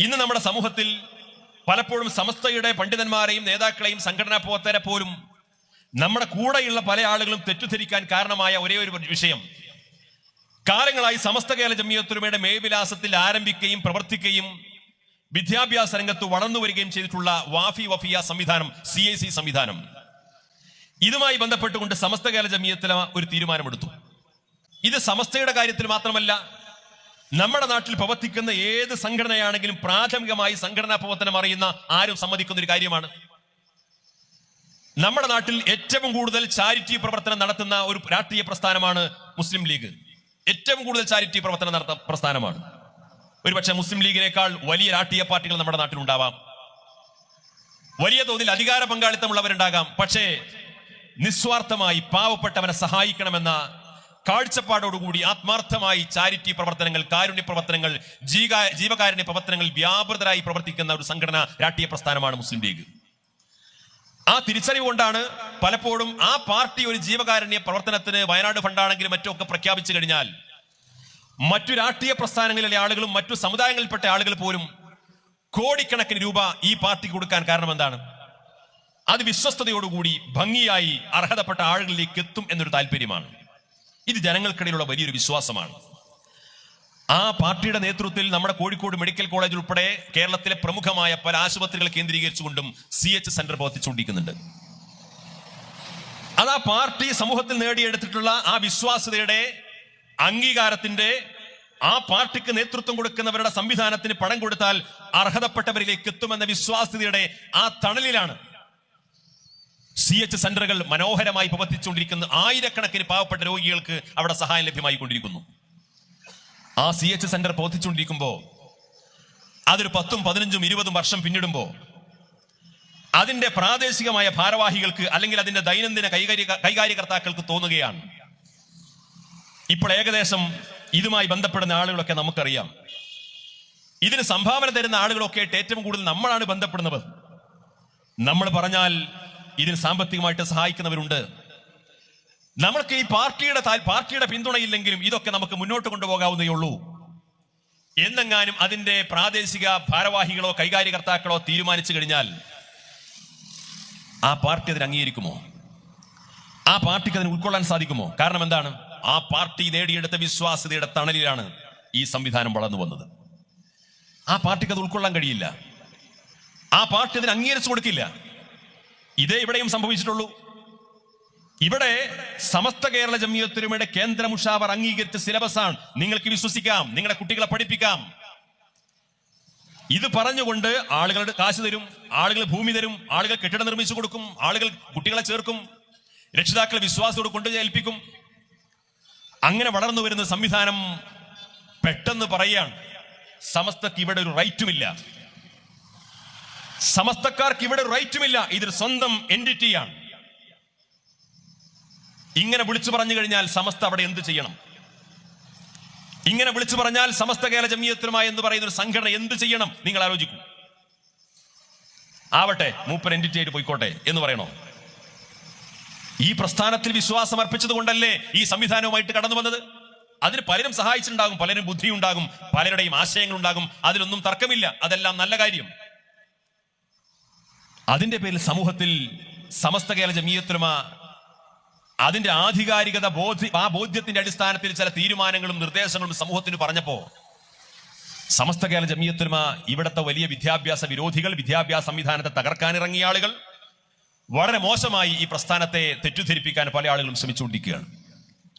ഇന്ന് നമ്മുടെ സമൂഹത്തിൽ പലപ്പോഴും സമസ്തയുടെ പണ്ഡിതന്മാരെയും നേതാക്കളെയും സംഘടനാ പ്രവർത്തകരെ പോലും നമ്മുടെ കൂടെയുള്ള പല ആളുകളും തെറ്റിദ്ധരിക്കാൻ കാരണമായ ഒരേ ഒരു വിഷയം. കാലങ്ങളായി സമസ്ത കേരള ജമിയത്തുരുമയുടെ മേൽവിലാസത്തിൽ ആരംഭിക്കുകയും പ്രവർത്തിക്കുകയും വിദ്യാഭ്യാസ രംഗത്ത് വളർന്നു വരികയും ചെയ്തിട്ടുള്ള വാഫി വഫിയ സംവിധാനം സി ഐ സി സംവിധാനം. ഇതുമായി ബന്ധപ്പെട്ടുകൊണ്ട് സമസ്ത കേരള ജമിയത്തില ഒരു തീരുമാനമെടുത്തു. ഇത് സമസ്തയുടെ കാര്യത്തിൽ മാത്രമല്ല നമ്മുടെ നാട്ടിൽ പ്രവർത്തിക്കുന്ന ഏത് സംഘടനയാണെങ്കിലും പ്രാഥമികമായി സംഘടനാ പ്രവർത്തനം അറിയുന്ന ആരും സമ്മതിക്കുന്ന ഒരു കാര്യമാണ്. നമ്മുടെ നാട്ടിൽ ഏറ്റവും കൂടുതൽ ചാരിറ്റി പ്രവർത്തനം നടത്തുന്ന ഒരു രാഷ്ട്രീയ പ്രസ്ഥാനമാണ് മുസ്ലിം ലീഗ്. ഏറ്റവും കൂടുതൽ ചാരിറ്റി പ്രവർത്തനം നടത്തുന്ന പ്രസ്ഥാനമാണ്. ഒരുപക്ഷെ മുസ്ലിം ലീഗിനേക്കാൾ വലിയ രാഷ്ട്രീയ പാർട്ടികൾ നമ്മുടെ നാട്ടിൽ ഉണ്ടാവാം വലിയ തോതിൽ അധികാര പങ്കാളിത്തമുള്ളവരുണ്ടാകാം. പക്ഷേ നിസ്വാർത്ഥമായി പാവപ്പെട്ടവനെ സഹായിക്കണമെന്ന കാഴ്ചപ്പാടോടുകൂടി ആത്മാർത്ഥമായി ചാരിറ്റി പ്രവർത്തനങ്ങൾ കാരുണ്യ പ്രവർത്തനങ്ങൾ ജീവകാരുണ്യ പ്രവർത്തനങ്ങൾ വ്യാപൃതരായി പ്രവർത്തിക്കുന്ന ഒരു സംഘടന രാഷ്ട്രീയ പ്രസ്ഥാനമാണ് മുസ്ലിം ലീഗ്. ആ തിരിച്ചറിവ് കൊണ്ടാണ് പലപ്പോഴും ആ പാർട്ടി ഒരു ജീവകാരുണ്യ പ്രവർത്തനത്തിന് വയനാട് ഫണ്ടാണെങ്കിലും മറ്റുമൊക്കെ പ്രഖ്യാപിച്ചു കഴിഞ്ഞാൽ മറ്റു രാഷ്ട്രീയ പ്രസ്ഥാനങ്ങളിലെ ആളുകളും മറ്റു സമുദായങ്ങളിൽപ്പെട്ട ആളുകൾ പോലും കോടിക്കണക്കിന് രൂപ ഈ പാർട്ടിക്ക് കൊടുക്കാൻ കാരണം എന്താണ്? അത് വിശ്വസ്തയോടുകൂടി ഭംഗിയായി അർഹതപ്പെട്ട ആളുകളിലേക്ക് എത്തും എന്നൊരു താല്പര്യമാണ് ഇത് ജനങ്ങൾക്കിടയിലുള്ള വലിയൊരു വിശ്വാസമാണ്. ആ പാർട്ടിയുടെ നേതൃത്വത്തിൽ നമ്മുടെ കോഴിക്കോട് മെഡിക്കൽ കോളേജ് ഉൾപ്പെടെ കേരളത്തിലെ പ്രമുഖമായ പല ആശുപത്രികൾ കേന്ദ്രീകരിച്ചുകൊണ്ടും സി എച്ച് സെന്റർ പ്രവർത്തിച്ചുകൊണ്ടിരിക്കുന്നുണ്ട്. അത് ആ പാർട്ടി സമൂഹത്തിൽ നേടിയെടുത്തിട്ടുള്ള ആ വിശ്വാസ്യതയുടെ അംഗീകാരത്തിന്റെ ആ പാർട്ടിക്ക് നേതൃത്വം കൊടുക്കുന്നവരുടെ സംവിധാനത്തിന് പണം കൊടുത്താൽ അർഹതപ്പെട്ടവരിലേക്ക് എത്തുമെന്ന വിശ്വാസ്യതയുടെ ആ തണലിലാണ് സി എച്ച് സെന്ററുകൾ മനോഹരമായി പ്രവർത്തിച്ചുകൊണ്ടിരിക്കുന്ന ആയിരക്കണക്കിന് പാവപ്പെട്ട രോഗികൾക്ക് അവിടെ സഹായം ലഭ്യമായി കൊണ്ടിരിക്കുന്നു ആ സി എച്ച് സെന്റർ പ്രവർത്തിച്ചുകൊണ്ടിരിക്കുമ്പോൾ അതൊരു പത്തും പതിനഞ്ചും ഇരുപതും വർഷം പിന്നിടുമ്പോൾ അതിന്റെ പ്രാദേശികമായ ഭാരവാഹികൾക്ക് അല്ലെങ്കിൽ അതിന്റെ ദൈനംദിന കൈകാര്യ കൈകാര്യകർത്താക്കൾക്ക് തോന്നുകയാണ്. ഇപ്പോൾ ഏകദേശം ഇതുമായി ബന്ധപ്പെടുന്ന ആളുകളൊക്കെ നമുക്കറിയാം. ഇതിന് സംഭാവന തരുന്ന ആളുകളൊക്കെ ഏറ്റവും കൂടുതൽ നമ്മളാണ് ബന്ധപ്പെടുന്നത്. നമ്മൾ പറഞ്ഞാൽ ഇതിന് സാമ്പത്തികമായിട്ട് സഹായിക്കുന്നവരുണ്ട്. നമ്മൾക്ക് ഈ പാർട്ടിയുടെ പാർട്ടിയുടെ പിന്തുണയില്ലെങ്കിലും ഇതൊക്കെ നമുക്ക് മുന്നോട്ട് കൊണ്ടുപോകാവുന്നേ ഉള്ളൂ. എന്നെങ്ങാനും അതിന്റെ പ്രാദേശിക ഭാരവാഹികളോ കൈകാര്യകർത്താക്കളോ തീരുമാനിച്ചു കഴിഞ്ഞാൽ ആ പാർട്ടി അതിന് അംഗീകരിക്കുമോ? ആ പാർട്ടിക്ക് അതിന് ഉൾക്കൊള്ളാൻ സാധിക്കുമോ? കാരണം എന്താണ്? ആ പാർട്ടി നേടിയെടുത്ത വിശ്വാസ്യതയുടെ തണലിലാണ് ഈ സംവിധാനം വളർന്നു വന്നത്. ആ പാർട്ടിക്ക് അത് ഉൾക്കൊള്ളാൻ കഴിയില്ല. ആ പാർട്ടി അതിന് അംഗീകരിച്ചു കൊടുക്കില്ല. ഇതേ ഇവിടെയും സംഭവിച്ചിട്ടുള്ളൂ. ഇവിടെ സമസ്ത കേരള ജമിയത്തുരുമയുടെ കേന്ദ്ര മുഷാവർ അംഗീകരിച്ച സിലബസ് ആണ് നിങ്ങൾക്ക് വിശ്വസിക്കാം നിങ്ങളുടെ കുട്ടികളെ പഠിപ്പിക്കാം. ഇത് പറഞ്ഞുകൊണ്ട് ആളുകളുടെ കാശ് തരും ആളുകൾ ഭൂമി തരും ആളുകൾ കെട്ടിടം നിർമ്മിച്ചു കൊടുക്കും ആളുകൾ കുട്ടികളെ ചേർക്കും രക്ഷിതാക്കളെ വിശ്വാസത്തോട് കൊണ്ടു ഏൽപ്പിക്കും. അങ്ങനെ വളർന്നു വരുന്ന സംവിധാനം പെട്ടെന്ന് പറയുകയാണ് സമസ്തക്ക് ഇവിടെ ഒരു റൈറ്റുമില്ല. സമസ്തക്കാർക്ക് ഇവിടെ റൈറ്റുമില്ല. ഇതൊരു സ്വന്തം എന്റിറ്റിയാണ് ഇങ്ങനെ വിളിച്ചു പറഞ്ഞു കഴിഞ്ഞാൽ സമസ്ത അവിടെ എന്ത് ചെയ്യണം? ഇങ്ങനെ വിളിച്ചു പറഞ്ഞാൽ സമസ്ത കേരള ജമീയത്തുമായി എന്ന് പറയുന്ന ഒരു സംഘടന എന്ത് ചെയ്യണം? നിങ്ങൾ ആലോചിക്കും. ആവട്ടെ മൂപ്പൻ എന്റിറ്റി ആയിട്ട് പോയിക്കോട്ടെ എന്ന് പറയണോ? ഈ പ്രസ്ഥാനത്തിൽ വിശ്വാസം അർപ്പിച്ചത് കൊണ്ടല്ലേ ഈ സംവിധാനവുമായിട്ട് കടന്നു വന്നത്? അതിന് പലരും സഹായിച്ചിട്ടുണ്ടാകും പലരും ബുദ്ധിയുണ്ടാകും പലരുടെയും ആശയങ്ങൾ ഉണ്ടാകും അതിലൊന്നും തർക്കമില്ല. അതെല്ലാം നല്ല കാര്യം. അതിന്റെ പേരിൽ സമൂഹത്തിൽ സമസ്ത കേരള ജമീയത്തുലമ അതിന്റെ ആധികാരികത ബോധ്യ ആ ബോധ്യത്തിന്റെ അടിസ്ഥാനത്തിൽ ചില തീരുമാനങ്ങളും നിർദ്ദേശങ്ങളും സമൂഹത്തിന് പറഞ്ഞപ്പോ സമസ്ത കേരള ജമീയത്തുലമ ഇവിടുത്തെ വലിയ വിദ്യാഭ്യാസ വിരോധികൾ വിദ്യാഭ്യാസ സംവിധാനത്തെ തകർക്കാൻ ഇറങ്ങിയ ആളുകൾ വളരെ മോശമായി ഈ പ്രസ്ഥാനത്തെ തെറ്റിദ്ധരിപ്പിക്കാൻ പല ആളുകളും ശ്രമിച്ചുകൊണ്ടിരിക്കുകയാണ്.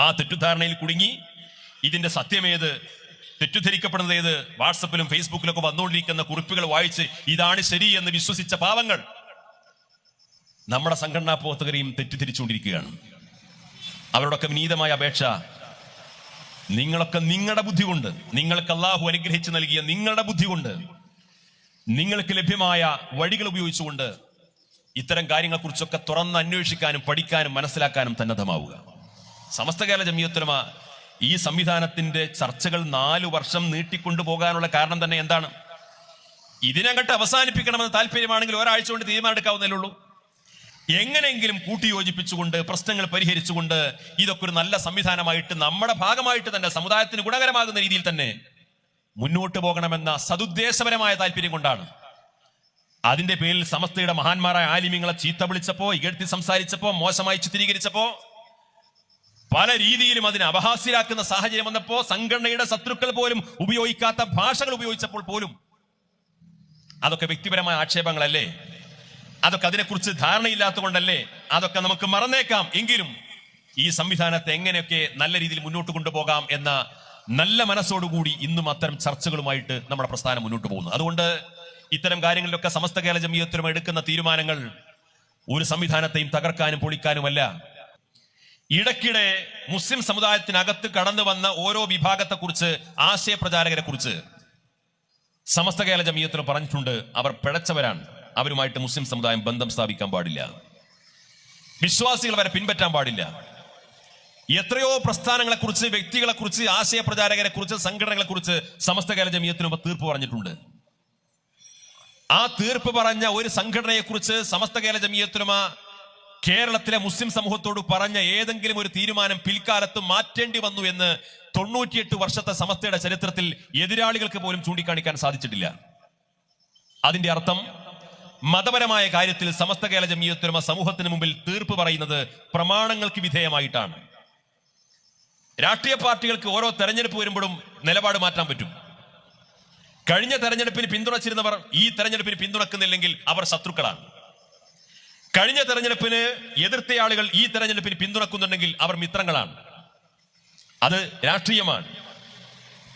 ആ തെറ്റിദ്ധാരണയിൽ കുടുങ്ങി. ഇതിന്റെ സത്യമേത് തെറ്റിദ്ധരിക്കപ്പെടുന്നത് ഏത്? വാട്സപ്പിലും ഫേസ്ബുക്കിലൊക്കെ വന്നുകൊണ്ടിരിക്കുന്ന കുറിപ്പുകൾ വായിച്ച് ഇതാണ് ശരി എന്ന് വിശ്വസിച്ച പാവങ്ങൾ. നമ്മുടെ സംഘടനാ പ്രവർത്തകരെയും തെറ്റിദ്ധരിച്ചുകൊണ്ടിരിക്കുകയാണ്. അവരോടൊക്കെ വിനീതമായ അപേക്ഷ നിങ്ങളൊക്കെ നിങ്ങളുടെ ബുദ്ധി കൊണ്ട് നിങ്ങൾക്ക് അള്ളാഹു അനുഗ്രഹിച്ച് നൽകിയ നിങ്ങളുടെ ബുദ്ധി കൊണ്ട് നിങ്ങൾക്ക് ലഭ്യമായ വഴികൾ ഉപയോഗിച്ചുകൊണ്ട് ഇത്തരം കാര്യങ്ങളെക്കുറിച്ചൊക്കെ തുറന്ന് അന്വേഷിക്കാനും പഠിക്കാനും മനസ്സിലാക്കാനും സന്നദ്ധമാവുക. സമസ്ത കേരള ജമിയത്തുലമ ഈ സംവിധാനത്തിന്റെ ചർച്ചകൾ നാലു വർഷം നീട്ടിക്കൊണ്ടു പോകാനുള്ള കാരണം തന്നെ എന്താണ്? ഇതിനങ്ങട്ട് അവസാനിപ്പിക്കണമെന്ന് താല്പര്യമാണെങ്കിൽ ഒരാഴ്ച കൊണ്ട് തീരുമാനമെടുക്കാവുന്നേ ഉള്ളൂ. എങ്ങനെയെങ്കിലും കൂട്ടിയോജിപ്പിച്ചുകൊണ്ട് പ്രശ്നങ്ങൾ പരിഹരിച്ചുകൊണ്ട് ഇതൊക്കെ ഒരു നല്ല സംവിധാനമായിട്ട് നമ്മുടെ ഭാഗമായിട്ട് തന്നെ സമുദായത്തിന് ഗുണകരമാകുന്ന രീതിയിൽ തന്നെ മുന്നോട്ട് പോകണമെന്ന സതുദ്ദേശപരമായ താല്പര്യം കൊണ്ടാണ്. അതിന്റെ പേരിൽ സമസ്തയുടെ മഹാന്മാരായ ആലിമ്യങ്ങളെ ചീത്ത വിളിച്ചപ്പോ ഇകഴ്ത്തി സംസാരിച്ചപ്പോ മോശമായി ചിത്രീകരിച്ചപ്പോ പല രീതിയിലും അതിനെ അപഹാസ്യരാക്കുന്ന സാഹചര്യം വന്നപ്പോ സംഘടനയുടെ ശത്രുക്കൾ പോലും ഉപയോഗിക്കാത്ത ഭാഷകൾ ഉപയോഗിച്ചപ്പോൾ പോലും അതൊക്കെ വ്യക്തിപരമായ ആക്ഷേപങ്ങളല്ലേ? അതൊക്കെ അതിനെക്കുറിച്ച് ധാരണയില്ലാത്തതുകൊണ്ടല്ലേ? അതൊക്കെ നമുക്ക് മറന്നേക്കാം. എങ്കിലും ഈ സംവിധാനത്തെ എങ്ങനെയൊക്കെ നല്ല രീതിയിൽ മുന്നോട്ട് കൊണ്ടുപോകാം എന്ന നല്ല മനസ്സോടുകൂടി ഇന്നും അത്തരം ചർച്ചകളുമായിട്ട് നമ്മുടെ പ്രസ്ഥാനം മുന്നോട്ട് പോകുന്നു. അതുകൊണ്ട് ഇത്തരം കാര്യങ്ങളിലൊക്കെ സമസ്ത കേരള ജമീയത്തിലും എടുക്കുന്ന തീരുമാനങ്ങൾ ഒരു സംവിധാനത്തെയും തകർക്കാനും പൊളിക്കാനുമല്ല. ഇടയ്ക്കിടെ മുസ്ലിം സമുദായത്തിനകത്ത് കടന്നു വന്ന ഓരോ വിഭാഗത്തെ വിഭാഗത്തെക്കുറിച്ച് ആശയപ്രചാരകരെ കുറിച്ച് സമസ്ത കേരള ജമീയത്തിന് പറഞ്ഞിട്ടുണ്ട്. അവർ പിഴച്ചവരാണ്. അവരുമായിട്ട് മുസ്ലിം സമുദായം ബന്ധം സ്ഥാപിക്കാൻ പാടില്ല. വിശ്വാസികൾ വരെ പിൻപറ്റാൻ പാടില്ല. എത്രയോ പ്രസ്ഥാനങ്ങളെ കുറിച്ച് വ്യക്തികളെ കുറിച്ച് ആശയപ്രചാരകരെ കുറിച്ച് സംഘടനകളെ കുറിച്ച് സമസ്ത കേരള ജമീയത്തിന് മുമ്പ് തീർപ്പ് പറഞ്ഞിട്ടുണ്ട്. ആ തീർപ്പ് പറഞ്ഞ ഒരു സംഘടനയെ കുറിച്ച് സമസ്ത കേരള ജമീയത്തുലമ കേരളത്തിലെ മുസ്ലിം സമൂഹത്തോട് പറഞ്ഞ ഏതെങ്കിലും ഒരു തീരുമാനം പിൽക്കാലത്ത് മാറ്റേണ്ടി വന്നു എന്ന് തൊണ്ണൂറ്റിയെട്ട് വർഷത്തെ സമസ്തയുടെ ചരിത്രത്തിൽ എതിരാളികൾക്ക് പോലും ചൂണ്ടിക്കാണിക്കാൻ സാധിച്ചിട്ടില്ല. അതിന്റെ അർത്ഥം മതപരമായ കാര്യത്തിൽ സമസ്ത കേരള ജമീയത്തുലമ സമൂഹത്തിന് മുമ്പിൽ തീർപ്പ് പറയുന്നത് പ്രമാണങ്ങൾക്ക് വിധേയമായിട്ടാണ്. രാഷ്ട്രീയ പാർട്ടികൾക്ക് ഓരോ തെരഞ്ഞെടുപ്പ് വരുമ്പോഴും നിലപാട് മാറ്റാൻ പറ്റും. കഴിഞ്ഞ തെരഞ്ഞെടുപ്പിന് പിന്തുണച്ചിരുന്നവർ ഈ തെരഞ്ഞെടുപ്പിന് പിന്തുണക്കുന്നില്ലെങ്കിൽ അവർ ശത്രുക്കളാണ്. കഴിഞ്ഞ തെരഞ്ഞെടുപ്പിന് എതിർത്ത ആളുകൾ ഈ തെരഞ്ഞെടുപ്പിന് പിന്തുണക്കുന്നുണ്ടെങ്കിൽ അവർ മിത്രങ്ങളാണ്. അത് രാഷ്ട്രീയമാണ്.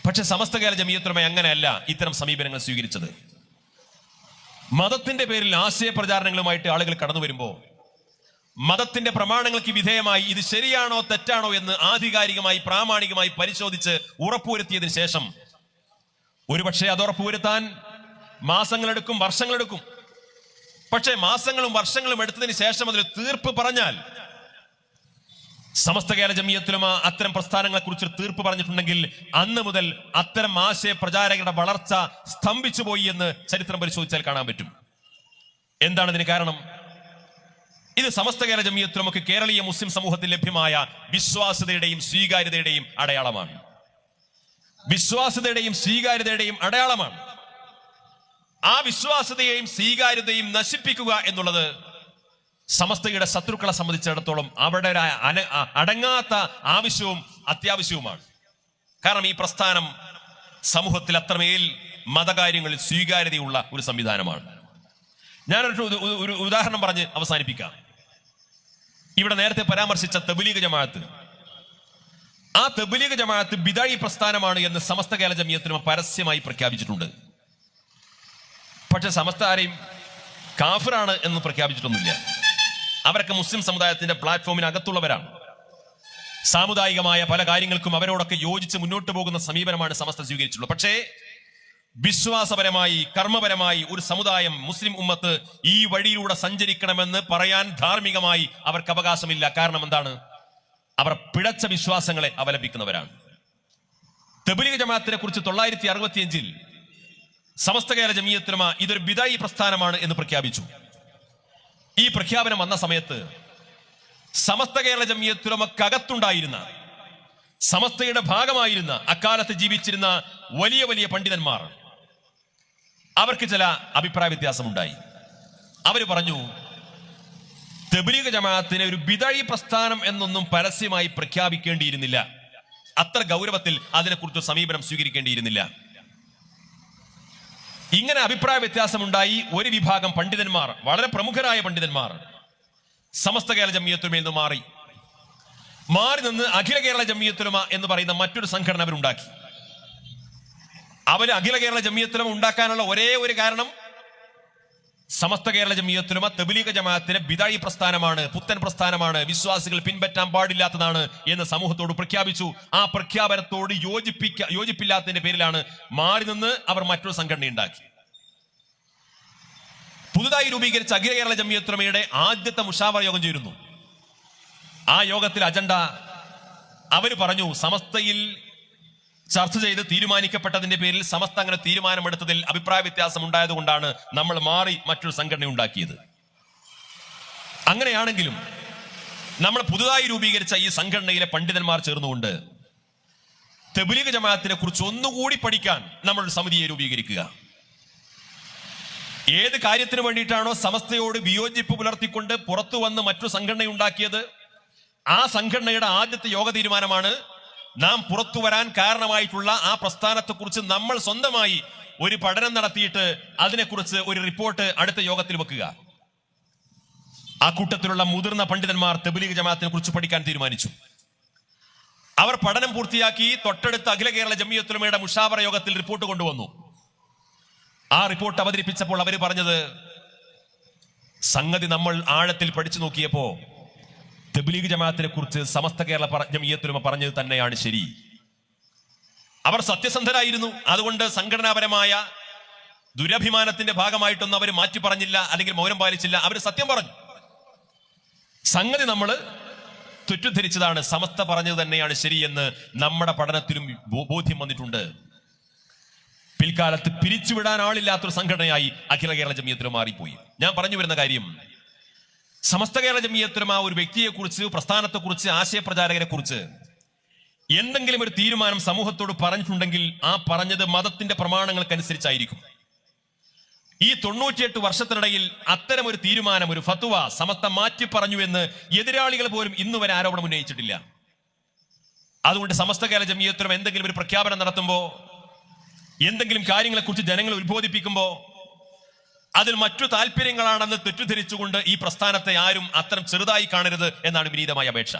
പക്ഷെ സമസ്ത കേരള ജമീയത്തുലമ അങ്ങനെയല്ല ഇത്തരം സമീപനങ്ങൾ സ്വീകരിച്ചത്. മതത്തിന്റെ പേരിൽ ആശയ പ്രചാരണങ്ങളുമായിട്ട് ആളുകൾ കടന്നു വരുമ്പോൾ മതത്തിന്റെ പ്രമാണങ്ങൾക്ക് വിധേയമായി ഇത് ശരിയാണോ തെറ്റാണോ എന്ന് ആധികാരികമായി പ്രാമാണികമായി പരിശോധിച്ച് ഉറപ്പുവരുത്തിയതിനു ശേഷം ഒരുപക്ഷെ അത് ഉറപ്പുവരുത്താൻ മാസങ്ങളെടുക്കും വർഷങ്ങളെടുക്കും. പക്ഷേ മാസങ്ങളും വർഷങ്ങളും എടുത്തതിന് ശേഷം അതിൽ തീർപ്പ് പറഞ്ഞാൽ സമസ്ത കേരള ജമീയത്തിലുമ അത്തരം പ്രസ്ഥാനങ്ങളെ കുറിച്ച് തീർപ്പ് പറഞ്ഞിട്ടുണ്ടെങ്കിൽ അന്ന് മുതൽ അത്തരം ആശയ പ്രചാരകരുടെ വളർച്ച സ്തംഭിച്ചു പോയി എന്ന് ചരിത്രം പരിശോധിച്ചാൽ കാണാൻ പറ്റും. എന്താണ് ഇതിന് കാരണം? ഇത് സമസ്ത കേരള ജമീയത്തിലുമൊക്കെ കേരളീയ മുസ്ലിം സമൂഹത്തിൽ ലഭ്യമായ വിശ്വാസ്യതയുടെയും സ്വീകാര്യതയുടെയും അടയാളമാണ്. വിശ്വാസ്യതയുടെയും സ്വീകാര്യതയുടെയും അടയാളമാണ്. ആ വിശ്വാസ്യതയെയും സ്വീകാര്യതയും നശിപ്പിക്കുക എന്നുള്ളത് സമസ്തയുടെ ശത്രുക്കളെ സംബന്ധിച്ചിടത്തോളം അവരുടെ അടങ്ങാത്ത ആവശ്യവും അത്യാവശ്യവുമാണ്. കാരണം ഈ പ്രസ്ഥാനം സമൂഹത്തിൽ അത്രമേൽ മതകാര്യങ്ങളിൽ സ്വീകാര്യതയുള്ള ഒരു സംവിധാനമാണ്. ഞാനൊരു ഒരു ഉദാഹരണം പറഞ്ഞ് അവസാനിപ്പിക്കാം. ഇവിടെ നേരത്തെ പരാമർശിച്ച തബലീഗ് ജമാഅത്ത്. ആ തബലീഗ് ജമാഅത്ത് ബിദായി പ്രസ്ഥാനമാണ് എന്ന് സമസ്ത കേരള ജമിയത്തിനും പരസ്യമായി പ്രഖ്യാപിച്ചിട്ടുണ്ട്. പക്ഷെ സമസ്ത ആരെയും കാഫിറാണ് എന്ന് പ്രഖ്യാപിച്ചിട്ടൊന്നുമില്ല. അവരൊക്കെ മുസ്ലിം സമുദായത്തിന്റെ പ്ലാറ്റ്ഫോമിനകത്തുള്ളവരാണ്. സാമുദായികമായ പല കാര്യങ്ങൾക്കും അവരോടൊക്കെ യോജിച്ച് മുന്നോട്ട് പോകുന്ന സമീപനമാണ് സമസ്ത സ്വീകരിച്ചിട്ടുള്ളത്. പക്ഷേ വിശ്വാസപരമായി കർമ്മപരമായി ഒരു സമുദായം മുസ്ലിം ഉമ്മത്ത് ഈ വഴിയിലൂടെ സഞ്ചരിക്കണമെന്ന് പറയാൻ ധാർമ്മികമായി അവർക്ക് അവകാശമില്ല. കാരണം എന്താണ്? അവർ പിഴച്ച വിശ്വാസങ്ങളെ അവലംബിക്കുന്നവരാണ്. തെബുലിക ജമാഅത്തിനെ കുറിച്ച് തൊള്ളായിരത്തി അറുപത്തിയഞ്ചിൽ സമസ്ത കേരള ജമീയത്തുലമ ഇതൊരു ബിദായി പ്രസ്ഥാനമാണ് എന്ന് പ്രഖ്യാപിച്ചു. ഈ പ്രഖ്യാപനം വന്ന സമയത്ത് സമസ്ത കേരള ജമീയത്തുലമക്കകത്തുണ്ടായിരുന്ന സമസ്തയുടെ ഭാഗമായിരുന്ന അക്കാലത്ത് ജീവിച്ചിരുന്ന വലിയ വലിയ പണ്ഡിതന്മാർ അവർക്ക് ചില അഭിപ്രായ വ്യത്യാസമുണ്ടായി. അവർ പറഞ്ഞു തെബലീഗ് ജമാഅത്തിന് ഒരു ബിദഴി പ്രസ്ഥാനം എന്നൊന്നും പരസ്യമായി പ്രഖ്യാപിക്കേണ്ടിയിരുന്നില്ല. അത്ര ഗൗരവത്തിൽ അതിനെക്കുറിച്ച് സമീപനം സ്വീകരിക്കേണ്ടിയിരുന്നില്ല. ഇങ്ങനെ അഭിപ്രായ വ്യത്യാസമുണ്ടായി ഒരു വിഭാഗം പണ്ഡിതന്മാർ വളരെ പ്രമുഖരായ പണ്ഡിതന്മാർ സമസ്ത കേരള ജമിയത്തുമയിൽ നിന്ന് മാറി. മാറി നിന്ന് അഖില കേരള ജമിയത്തുലമ എന്ന് പറയുന്ന മറ്റൊരു സംഘടന അവരുണ്ടാക്കി. അവർ അഖില കേരള ജമിയത്തുലമ ഉണ്ടാക്കാനുള്ള ഒരേ ഒരു കാരണം സമസ്ത കേരള ജമിയത്തുലമ തെബിലീഗ ജമാഅത്തിന് ബിദായി പ്രസ്ഥാനമാണ് പുത്തൻ പ്രസ്ഥാനമാണ്. വിശ്വാസികൾ പിൻപറ്റാൻ പാടില്ലാത്തതാണ് എന്ന് സമൂഹത്തോട് പ്രഖ്യാപിച്ചു. ആ പ്രഖ്യാപനത്തോട് യോജിപ്പിക്ക യോജിപ്പില്ലാത്തതിന്റെ പേരിലാണ് മാറി നിന്ന് അവർ മറ്റൊരു സംഘടന ഉണ്ടാക്കി. പുതുതായി രൂപീകരിച്ച അഖില കേരള ജമിയത്തുലമയുടെ ആദ്യത്തെ മുഷാവർ യോഗം ചേരുന്നു. ആ യോഗത്തിൽ അജണ്ട അവർ പറഞ്ഞു സമസ്തയിൽ ചർച്ച ചെയ്ത് തീരുമാനിക്കപ്പെട്ടതിന്റെ പേരിൽ സമസ്ത അങ്ങനെ തീരുമാനമെടുത്തതിൽ അഭിപ്രായ വ്യത്യാസം ഉണ്ടായതുകൊണ്ടാണ് നമ്മൾ മാറി മറ്റൊരു സംഘടന ഉണ്ടാക്കിയത്. അങ്ങനെയാണെങ്കിലും നമ്മൾ പുതുതായി രൂപീകരിച്ച ഈ സംഘടനയിലെ പണ്ഡിതന്മാർ ചേർന്നുകൊണ്ട് തെബുലിക ജമാഅത്തിനെ കുറിച്ച് ഒന്നുകൂടി പഠിക്കാൻ നമ്മൾ സമിതിയെ രൂപീകരിക്കുക. ഏത് കാര്യത്തിന് വേണ്ടിയിട്ടാണോ സമസ്തയോട് വിയോജിപ്പ് പുലർത്തിക്കൊണ്ട് പുറത്തു വന്ന് സംഘടന സംഘടനയുണ്ടാക്കിയത്? ആ സംഘടനയുടെ ആദ്യത്തെ യോഗ തീരുമാനമാണ് നാം പുറത്തു വരാൻ കാരണമായിട്ടുള്ള ആ പ്രസ്ഥാനത്തെക്കുറിച്ച് നമ്മൾ സ്വന്തമായി ഒരു പഠനം നടത്തിയിട്ട് അതിനെക്കുറിച്ച് ഒരു റിപ്പോർട്ട് അടുത്ത യോഗത്തിൽ വെക്കുക. ആ കൂട്ടത്തിലുള്ള മുതിർന്ന പണ്ഡിതന്മാർ തെബുലീഗ് ജമാഅത്തിനെ കുറിച്ച് പഠിക്കാൻ തീരുമാനിച്ചു. അവർ പഠനം പൂർത്തിയാക്കി തൊട്ടടുത്ത അഖില കേരള ജമിയത്തുലമയുടെ മുഷാവറ യോഗത്തിൽ റിപ്പോർട്ട് കൊണ്ടുവന്നു. ആ റിപ്പോർട്ട് അവതരിപ്പിച്ചപ്പോൾ അവർ പറഞ്ഞത് സംഗതി നമ്മൾ ആഴത്തിൽ പഠിച്ചു നോക്കിയപ്പോ തെബിലീഗ് ജമാഅത്തിനെ കുറിച്ച് സമസ്ത കേരള ജമിയത്തുലമ പറഞ്ഞത് തന്നെയാണ് ശരി. അവർ സത്യസന്ധരായിരുന്നു. അതുകൊണ്ട് സംഘടനാപരമായ ദുരഭിമാനത്തിന്റെ ഭാഗമായിട്ടൊന്നും അവർ മാറ്റി പറഞ്ഞില്ല അല്ലെങ്കിൽ മൗനം പാലിച്ചില്ല. അവർ സത്യം പറഞ്ഞു. സംഗതി നമ്മൾ തെറ്റിദ്ധരിച്ചതാണ്. സമസ്ത പറഞ്ഞത് തന്നെയാണ് ശരിയെന്ന് നമ്മുടെ പഠനത്തിലും ബോധ്യം വന്നിട്ടുണ്ട്. പിൽക്കാലത്ത് പിരിച്ചുവിടാൻ ആളില്ലാത്തൊരു സംഘടനയായി അഖില കേരള ജമീയത്തിൽ മാറിപ്പോയി. ഞാൻ പറഞ്ഞു വരുന്ന കാര്യം സമസ്ത കേരള ജമിയത്തിലും ആ ഒരു വ്യക്തിയെക്കുറിച്ച് പ്രസ്ഥാനത്തെക്കുറിച്ച് ആശയപ്രചാരകരെ കുറിച്ച് എന്തെങ്കിലും ഒരു തീരുമാനം സമൂഹത്തോട് പറഞ്ഞിട്ടുണ്ടെങ്കിൽ ആ പറഞ്ഞത് മതത്തിന്റെ പ്രമാണങ്ങൾക്കനുസരിച്ചായിരിക്കും. ഈ തൊണ്ണൂറ്റിയെട്ട് വർഷത്തിനിടയിൽ അത്തരം ഒരു തീരുമാനം ഒരു ഫത്വ സമസ്ത മാറ്റി പറഞ്ഞു എന്ന് എതിരാളികൾ പോലും ഇന്ന് വരെ ആരോപണം ഉന്നയിച്ചിട്ടില്ല. അതുകൊണ്ട് സമസ്ത കേരള ജമിയത്തിലും എന്തെങ്കിലും ഒരു പ്രഖ്യാപനം നടത്തുമ്പോ എന്തെങ്കിലും കാര്യങ്ങളെക്കുറിച്ച് ജനങ്ങളെ ഉത്ബോധിപ്പിക്കുമ്പോ അതിൽ മറ്റു താല്പര്യങ്ങളാണെന്ന് തെറ്റിദ്ധരിച്ചുകൊണ്ട് ഈ പ്രസ്ഥാനത്തെ ആരും അത്തരം ചെറുതായി കാണരുത് എന്നാണ് വിനീതമായ അപേക്ഷ.